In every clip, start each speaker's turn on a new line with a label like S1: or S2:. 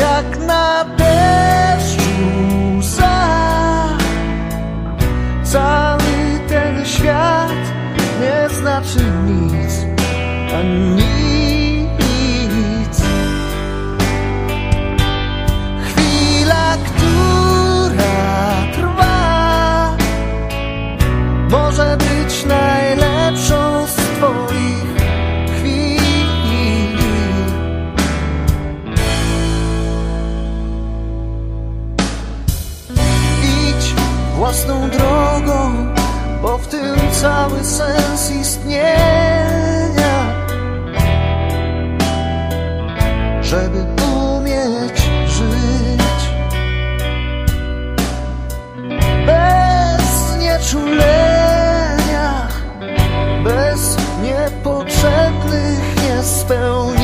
S1: jak na deszczu za cały ten świat nie znaczy nic, a nic. własną drogą, bo w tym cały sens istnienia. Żeby umieć żyć bez nieczulenia, bez niepotrzebnych niespełnień.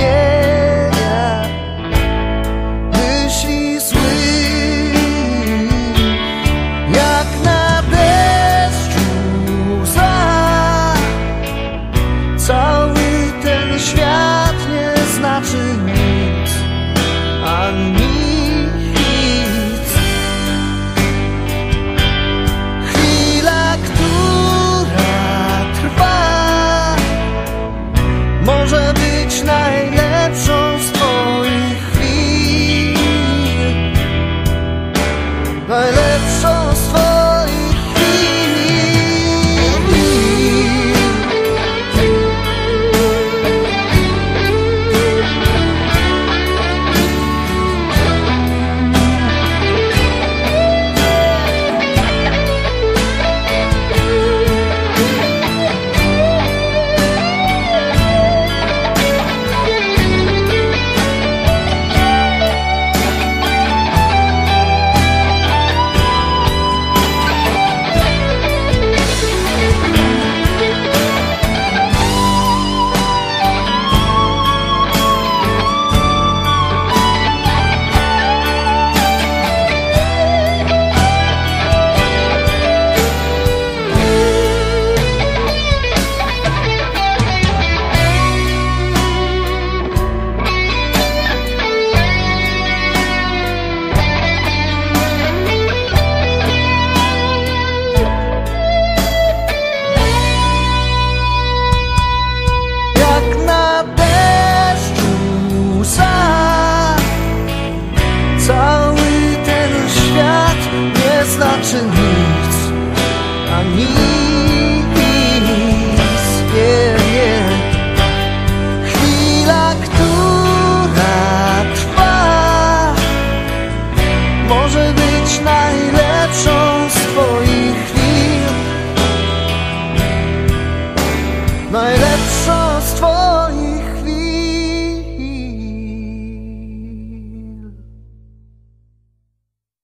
S1: może być najlepszą z Twoich chwil. Najlepszą z Twoich